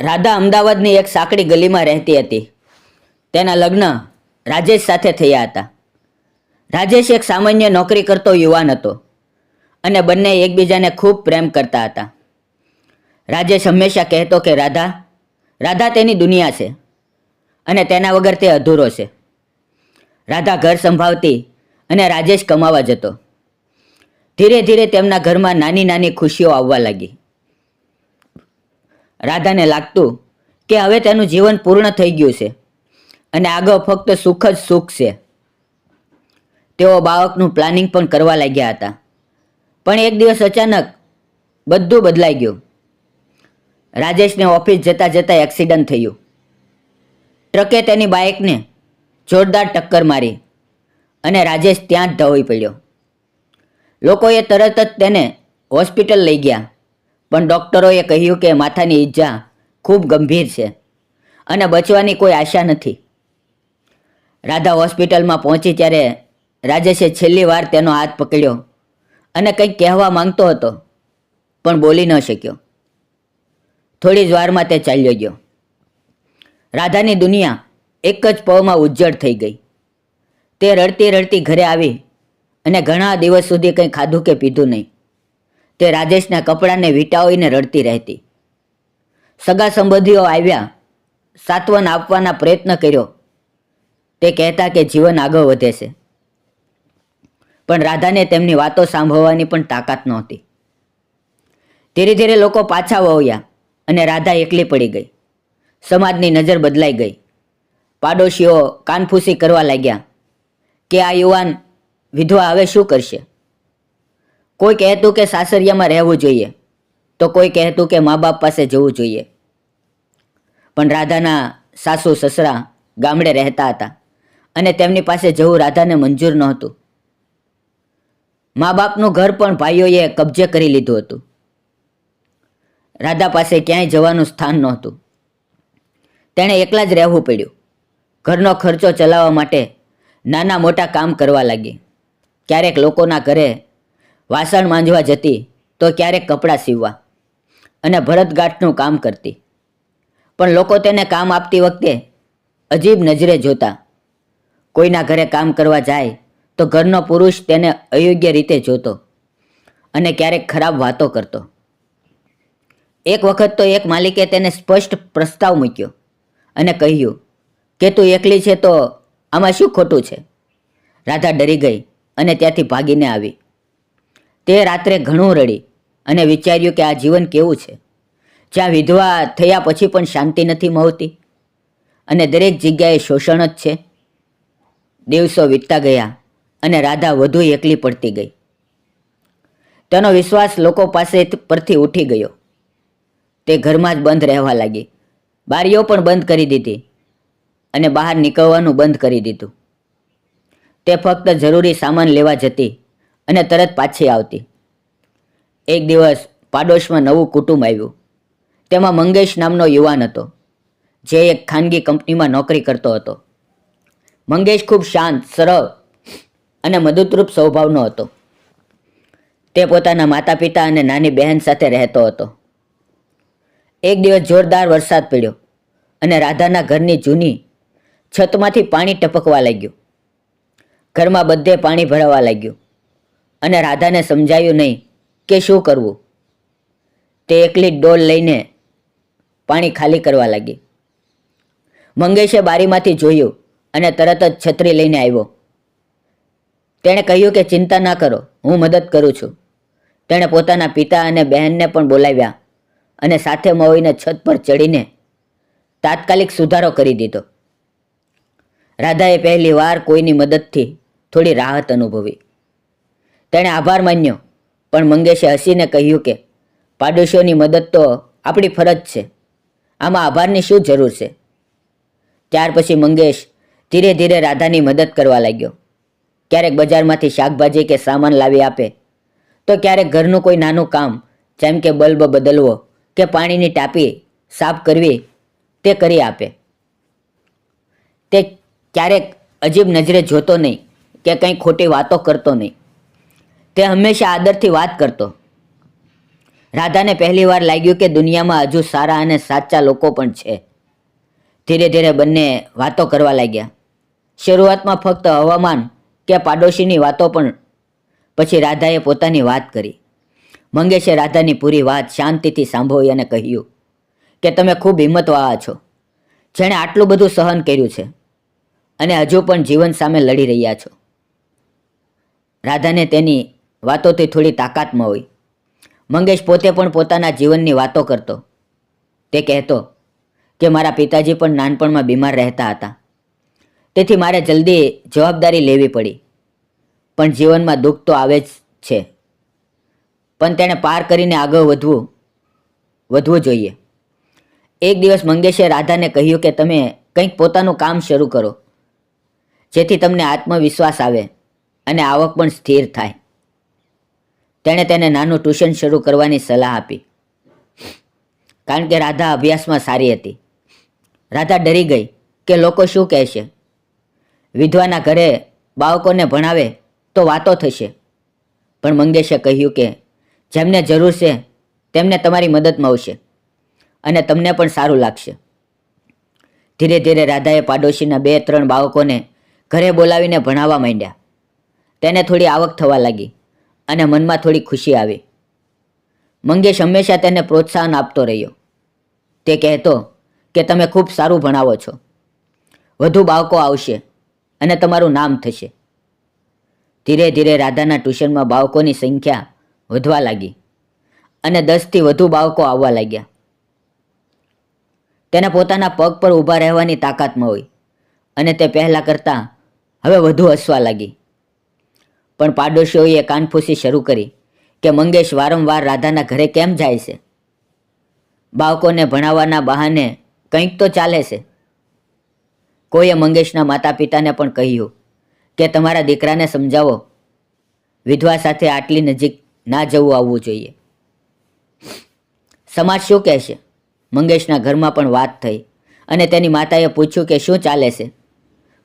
રાધા અમદાવાદની એક સાંકડી ગલીમાં રહેતી હતી. તેના લગ્ન રાજેશ સાથે થયા હતા. રાજેશ એક સામાન્ય નોકરી કરતો યુવાન હતો અને બંને એકબીજાને ખૂબ પ્રેમ કરતા હતા. રાજેશ હંમેશા કહેતો કે, રાધા રાધા તેની દુનિયા છે અને તેના વગર તે અધૂરો છે. રાધા ઘર સંભાળતી અને રાજેશ કમાવા જતો. ધીરે ધીરે તેમના ઘરમાં નાની નાની ખુશીઓ આવવા લાગી. રાધાને લાગતું કે હવે તેનું જીવન પૂર્ણ થઈ ગયું છે અને આગળ ફક્ત સુખ જ સુખ છે. તેઓ બાળકનું પ્લાનિંગ પણ કરવા લાગ્યા હતા. પણ એક દિવસ અચાનક બધું બદલાઈ ગયું. રાજેશને ઓફિસ જતાં જતાં એક્સિડન્ટ થયું. ટ્રકે તેની બાઇકને જોરદાર ટક્કર મારી અને રાજેશ ત્યાં જ ધોઈ પડ્યો. લોકોએ તરત જ તેને હોસ્પિટલ લઈ ગયા. પણ ડૉક્ટરોએ કહ્યું કે માથાની ઈજા ખૂબ ગંભીર છે અને બચવાની કોઈ આશા નથી. રાધા હોસ્પિટલમાં પહોંચી ત્યારે રાજેશે છેલ્લી વાર તેનો હાથ પકડ્યો અને કંઈક કહેવા માંગતો હતો, પણ બોલી ન શક્યો. થોડી જ વારમાં તે ચાલ્યો ગયો. રાધાની દુનિયા એક જ પવમાં ઉજ્જડ થઈ ગઈ. તે રડતી રડતી ઘરે આવી અને ઘણા દિવસ સુધી કંઈ ખાધું કે પીધું નહીં. તે રાજેશના કપડાને વીંટાવીને રડતી રહેતી. સગા સંબંધીઓ આવ્યા, સાત્વન આપવાના પ્રયત્ન કર્યો. તે કહેતા કે જીવન આગળ વધે છે. પણ રાધાને તેમની વાતો સાંભળવાની પણ તાકાત નહોતી. ધીરે ધીરે લોકો પાછા વળ્યા અને રાધા એકલી પડી ગઈ. સમાજની નજર બદલાઈ ગઈ. પાડોશીઓ કાનફૂસી કરવા લાગ્યા કે આ યુવાન વિધવા હવે શું કરશે? કોઈ કહેતું કે સાસરિયામાં રહેવું જોઈએ, તો કોઈ કહેતું કે મા બાપ પાસે જવું જોઈએ. પણ રાધાના સાસુ સસરા ગામડે રહેતા હતા અને તેમની પાસે જવું રાધાને મંજૂર નહોતું. મા બાપનું ઘર પણ ભાઈઓએ કબજે કરી લીધું હતું. રાધા પાસે ક્યાંય જવાનું સ્થાન નહોતું. તેણે એકલા જ રહેવું પડ્યું. ઘરનો ખર્ચો ચલાવવા માટે નાના મોટા કામ કરવા લાગી. ક્યારેક લોકોના ઘરે વાસણ માંજવા જતી તો ક્યારેક કપડાં સીવવા અને ભરતગાંઠનું કામ કરતી. પણ લોકો તેને કામ આપતી વખતે અજીબ નજરે જોતા. કોઈના ઘરે કામ કરવા જાય તો ઘરનો પુરુષ તેને અયોગ્ય રીતે જોતો અને ક્યારેક ખરાબ વાતો કરતો. એક વખત તો એક માલિકે તેને સ્પષ્ટ પ્રસ્તાવ મૂક્યો અને કહ્યું, કે તું એકલી છે તો આમાં શું ખોટું છે? રાધા ડરી ગઈ અને ત્યાંથી ભાગીને આવી. તે રાત્રે ઘણું રડી અને વિચાર્યું કે આ જીવન કેવું છે. જ્યાં વિધવા થયા પછી પણ શાંતિ નથી મળતી અને દરેક જગ્યાએ શોષણ જ છે. દિવસો વીતતા ગયા અને રાધા વધુ એકલી પડતી ગઈ. તેનો વિશ્વાસ લોકો પાસે પરથી ઉઠી ગયો. તે ઘરમાં જ બંધ રહેવા લાગી. બારીઓ પણ બંધ કરી દીધી અને બહાર નીકળવાનું બંધ કરી દીધું. તે ફક્ત જરૂરી સામાન લેવા જતી અને તરત પાછી આવતી. એક દિવસ પાડોશમાં નવું કુટુંબ આવ્યું. તેમાં મંગેશ નામનો યુવાન હતો, જે એક ખાનગી કંપનીમાં નોકરી કરતો હતો. મંગેશ ખૂબ શાંત, સરળ અને મદદરૂપ સ્વભાવનો હતો. તે પોતાના માતા પિતા અને નાની બહેન સાથે રહેતો હતો. એક દિવસ જોરદાર વરસાદ પડ્યો અને રાધાના ઘરની જૂની છતમાંથી પાણી ટપકવા લાગ્યું. ઘરમાં બધે પાણી ભરાવા લાગ્યું. અને રાધાને સમજાયું નહીં કે શું કરવું. તે એકલી ડોલ લઈને પાણી ખાલી કરવા લાગી. મંગેશે બારીમાંથી જોયું અને તરત જ છત્રી લઈને આવ્યો. તેણે કહ્યું કે ચિંતા ના કરો, હું મદદ કરું છું. તેણે પોતાના પિતા અને બહેનને પણ બોલાવ્યા અને સાથે મળીને છત પર ચડીને તાત્કાલિક સુધારો કરી દીધો. રાધાએ પહેલી વાર કોઈની મદદથી થોડી રાહત અનુભવી. તેણે આભાર માન્યો. પણ મંગેશે હસીને કહ્યું કે, પાડોશીઓની મદદ તો આપણી ફરજ છે. આમાં આભારની શું જરૂર છે? ત્યાર પછી મંગેશ ધીરે ધીરે રાધાની મદદ કરવા લાગ્યો. ક્યારેક બજારમાંથી શાકભાજી કે સામાન લાવી આપે, તો ક્યારેક ઘરનું કોઈ નાનું કામ, જેમ કે બલ્બ બદલવો કે પાણીની ટાપી સાફ કરવી, તે કરી આપે. તે ક્યારેક અજીબ નજરે જોતો નહીં કે કંઈ ખોટી વાતો કરતો નહીં. તે હંમેશા આદરથી વાત કરતો. રાધાને પહેલીવાર લાગ્યું કે દુનિયામાં હજુ સારા અને સાચા લોકો પણ છે. ધીરે ધીરે બંને વાતો કરવા લાગ્યા. શરૂઆતમાં ફક્ત હવામાન કે પાડોશીની વાતો પણ, પછી રાધાએ પોતાની વાત કરી. મંગેશે રાધાની પૂરી વાત શાંતિથી સાંભળી અને કહ્યું કે તમે ખૂબ હિંમતવાળા છો. જેણે આટલું બધું સહન કર્યું છે અને હજુ પણ જીવન સામે લડી રહ્યા છો. રાધાને તેની વાતોથી થોડી તાકાતમાં હોય. મંગેશ પોતે પણ પોતાના જીવનની વાતો કરતો. તે કહેતો કે મારા પિતાજી પણ નાનપણમાં બીમાર રહેતા હતા. તેથી મારે જલ્દી જવાબદારી લેવી પડી. પણ જીવનમાં દુઃખ તો આવે જ છે. પણ તેણે પાર કરીને આગળ વધવું વધવું જોઈએ. એક દિવસ મંગેશે રાધાને કહ્યું કે તમે કંઈક પોતાનું કામ શરૂ કરો, જેથી તમને આત્મવિશ્વાસ આવે અને આવક પણ સ્થિર થાય. તેણે તેને નાનું ટ્યુશન શરૂ કરવાની સલાહ આપી. કારણ કે રાધા અભ્યાસમાં સારી હતી. રાધા ડરી ગઈ કે લોકો શું કહેશે? વિધવાના ઘરે બાળકોને ભણાવે તો વાતો થશે. પણ મંગેશે કહ્યું કે, જેમને જરૂર છે, તેમને તમારી મદદ મળશે અને તમને પણ સારું લાગશે. ધીરે ધીરે રાધાએ પાડોશીના બે, ત્રણ બાળકોને ઘરે બોલાવીને ભણાવવા માંડ્યા. તેને થોડી આવક થવા લાગી. અને મનમાં થોડી ખુશી આવી. મંગેશ હંમેશા તેને પ્રોત્સાહન આપતો રહ્યો. તે કહેતો કે તમે ખૂબ સારું ભણાવો છો. વધુ બાળકો આવશે અને તમારું નામ થશે. ધીરે ધીરે રાધાના ટ્યુશનમાં બાળકોની સંખ્યા વધવા લાગી અને દસથી વધુ બાળકો આવવા લાગ્યા. તેને પોતાના પગ પર ઊભા રહેવાની તાકાતમાં હોય અને તે પહેલાં કરતાં હવે વધુ હસવા લાગી. પણ પાડોશીઓએ કાનફૂસી શરૂ કરી કે મંગેશ વારંવાર રાધાના ઘરે કેમ જાય છે? બાળકોને ભણાવવાના બહાને કંઈક તો ચાલે છે. કોઈએ મંગેશના માતા પિતાને પણ કહ્યું કે તમારા દીકરાને સમજાવો. વિધવા સાથે આટલી નજીક ના જવું આવવું જોઈએ. સમાજ શું કહેશે? મંગેશના ઘરમાં પણ વાત થઈ અને તેની માતાએ પૂછ્યું કે શું ચાલે છે?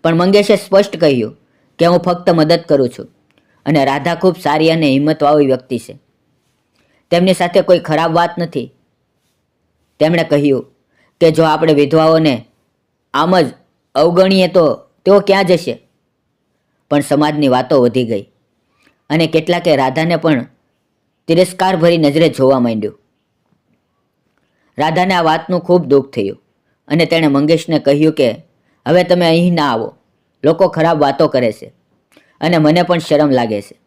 પણ મંગેશે સ્પષ્ટ કહ્યું કે હું ફક્ત મદદ કરું છું. અને રાધા ખૂબ સારી અને હિંમતવાળી વ્યક્તિ છે. તેમની સાથે કોઈ ખરાબ વાત નથી. તેમણે કહ્યું કે જો આપણે વિધવાઓને આમ જ અવગણીએ તો તેઓ ક્યાં જશે? પણ સમાજની વાતો વધી ગઈ અને કેટલાકે રાધાને પણ તિરસ્કાર ભરી નજરે જોવા માંડ્યું. રાધાને આ વાતનું ખૂબ દુઃખ થયું અને તેણે મંગેશને કહ્યું કે, હવે તમે અહીં ના આવો. લોકો ખરાબ વાતો કરે છે. અને મને પણ શરમ લાગે છે.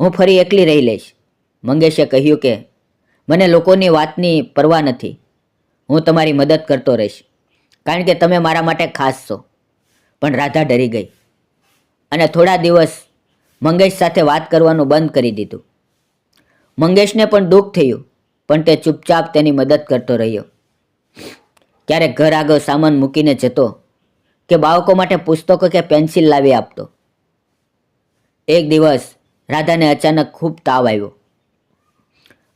હું ફરી એકલી રહી લઈશ. મંગેશે કહ્યું કે, મને લોકોની વાતની પરવા નથી. હું તમારી મદદ કરતો રહીશ. કારણ કે તમે મારા માટે ખાસ છો. પણ રાધા ડરી ગઈ. અને થોડા દિવસ મંગેશ સાથે વાત કરવાનું બંધ કરી દીધું. મંગેશને પણ દુઃખ થયું, પણ તે ચૂપચાપ તેની મદદ કરતો રહ્યો. ક્યારેક ઘર આગળ સામાન મૂકીને જતો, કે બાળકો માટે પુસ્તકો કે પેન્સિલ લાવી આપતો. એક દિવસ રાધાને અચાનક ખૂબ તાવ આવ્યો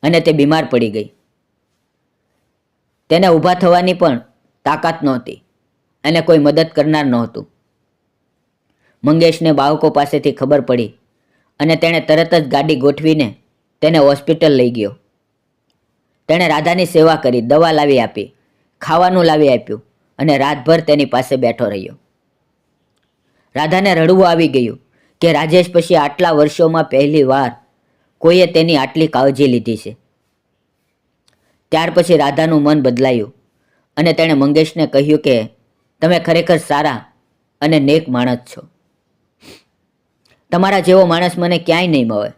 અને તે બીમાર પડી ગઈ. તેને ઊભા થવાની પણ તાકાત નહોતી અને કોઈ મદદ કરનાર નહોતું. મંગેશને બાળકો પાસેથી ખબર પડી અને તેણે તરત જ ગાડી ગોઠવીને તેને હોસ્પિટલ લઈ ગયો. તેણે રાધાની સેવા કરી, દવા લાવી આપી, ખાવાનું લાવી આપ્યું અને રાતભર તેની પાસે બેઠો રહ્યો. રાધાને રડવું આવી ગયું. કે રાજેશ પછી આટલા વર્ષોમાં પહેલી વાર કોઈએ તેની આટલી કાળજી લીધી છે. ત્યાર પછી રાધાનું મન બદલાયું અને તેણે મંગેશને કહ્યું કે, તમે ખરેખર સારા અને નેક માણસ છો. તમારા જેવો માણસ મને ક્યાંય નહીં મળે.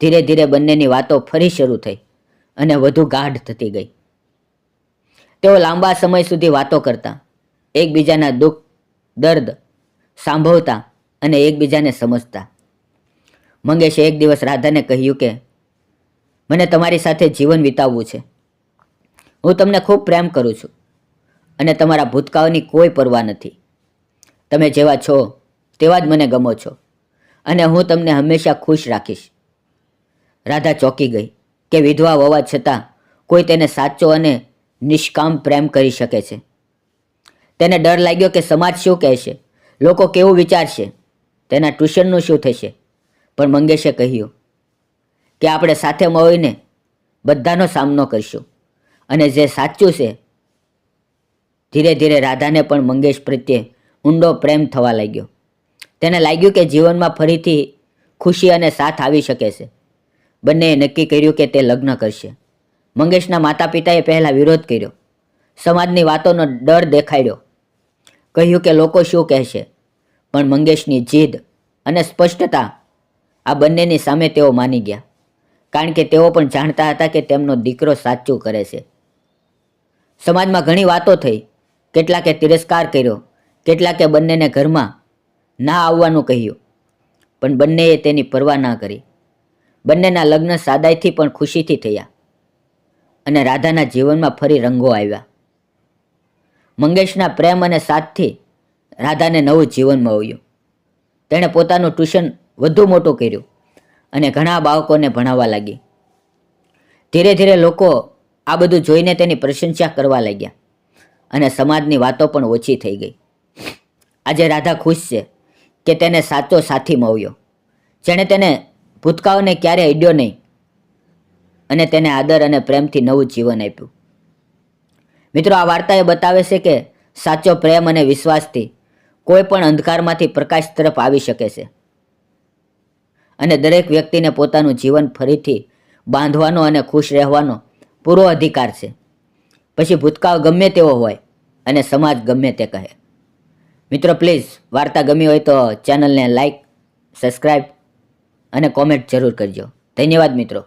ધીરે ધીરે બંનેની વાતો ફરી શરૂ થઈ અને વધુ ગાઢ થતી ગઈ. તેઓ લાંબા સમય સુધી વાતો કરતા, એકબીજાના દુઃખ, દર્દ સાંભળતા અને એકબીજાને સમજતા. મંગેશે એક દિવસ રાધાને કહ્યું કે, મને તમારી સાથે જીવન વિતાવવું છે. હું તમને ખૂબ પ્રેમ કરું છું અને તમારા ભૂતકાળની કોઈ પરવા નથી. તમે જેવા છો તેવા જ મને ગમો છો અને હું તમને હંમેશા ખુશ રાખીશ. રાધા ચોંકી ગઈ કે વિધવા હોવા છતાં કોઈ તેને સાચો અને નિષ્કામ પ્રેમ કરી શકે છે. તેને ડર લાગ્યો કે સમાજ શું કહેશે? લોકો કેવું વિચારશે? તેના ટ્યુશનનું શું થશે? પણ મંગેશે કહ્યું કે આપણે સાથે મળીને બધાનો સામનો કરશું. અને જે સાચું છે, ધીરે ધીરે રાધાને પણ મંગેશ પ્રત્યે ઊંડો પ્રેમ થવા લાગ્યો. તેને લાગ્યું કે જીવનમાં ફરીથી ખુશી અને સાથ આવી શકે છે. બંનેએ નક્કી કર્યું કે તે લગ્ન કરશે. મંગેશના માતા પિતાએ પહેલાં વિરોધ કર્યો. સમાજની વાતોનો ડર દેખાડ્યો. કહ્યું કે લોકો શું કહેશે? પણ મંગેશની જીદ અને સ્પષ્ટતા આ બંનેની સામે તેઓ માની ગયા. કારણ કે તેઓ પણ જાણતા હતા કે તેમનો દીકરો સાચું કરે છે. સમાજમાં ઘણી વાતો થઈ. કેટલાકે તિરસ્કાર કર્યો. કેટલાકે બંનેને ઘરમાં ના આવવાનું કહ્યું. પણ બંનેએ તેની પરવા ના કરી. બંનેના લગ્ન સાદાઈથી પણ ખુશીથી થયા. અને રાધાના જીવનમાં ફરી રંગો આવ્યા. મંગેશના પ્રેમ અને સાથથી રાધાને નવું જીવન મળ્યું તેણે પોતાનું ટ્યુશન વધુ મોટું કર્યું અને ઘણા બાળકોને ભણાવવા લાગી. ધીરે ધીરે લોકો આ બધું જોઈને તેની પ્રશંસા કરવા લાગ્યા અને સમાજની વાતો પણ ઓછી થઈ ગઈ. આજે રાધા ખુશ છે કે તેને સાચો સાથી મળ્યો. જેણે તેને ભૂતકાળને ક્યારેય અડ્યો નહીં અને તેને આદર અને પ્રેમથી નવું જીવન આપ્યું. મિત્રો, આ વાર્તા એ બતાવે છે કે સાચો પ્રેમ અને વિશ્વાસથી કોઈ પણ અંધકારમાંથી પ્રકાશ તરફ આવી શકે છે. અને દરેક વ્યક્તિને પોતાનું જીવન ફરીથી બાંધવાનો અને ખુશ રહેવાનો પૂરો અધિકાર છે. પછી ભૂતકાળ ગમે તેવો હોય અને સમાજ ગમે તે કહે. મિત્રો, પ્લીઝ વાર્તા ગમી હોય તો ચેનલને લાઈક, સબસ્ક્રાઈબ અને કોમેન્ટ જરૂર કરજો. ધન્યવાદ મિત્રો.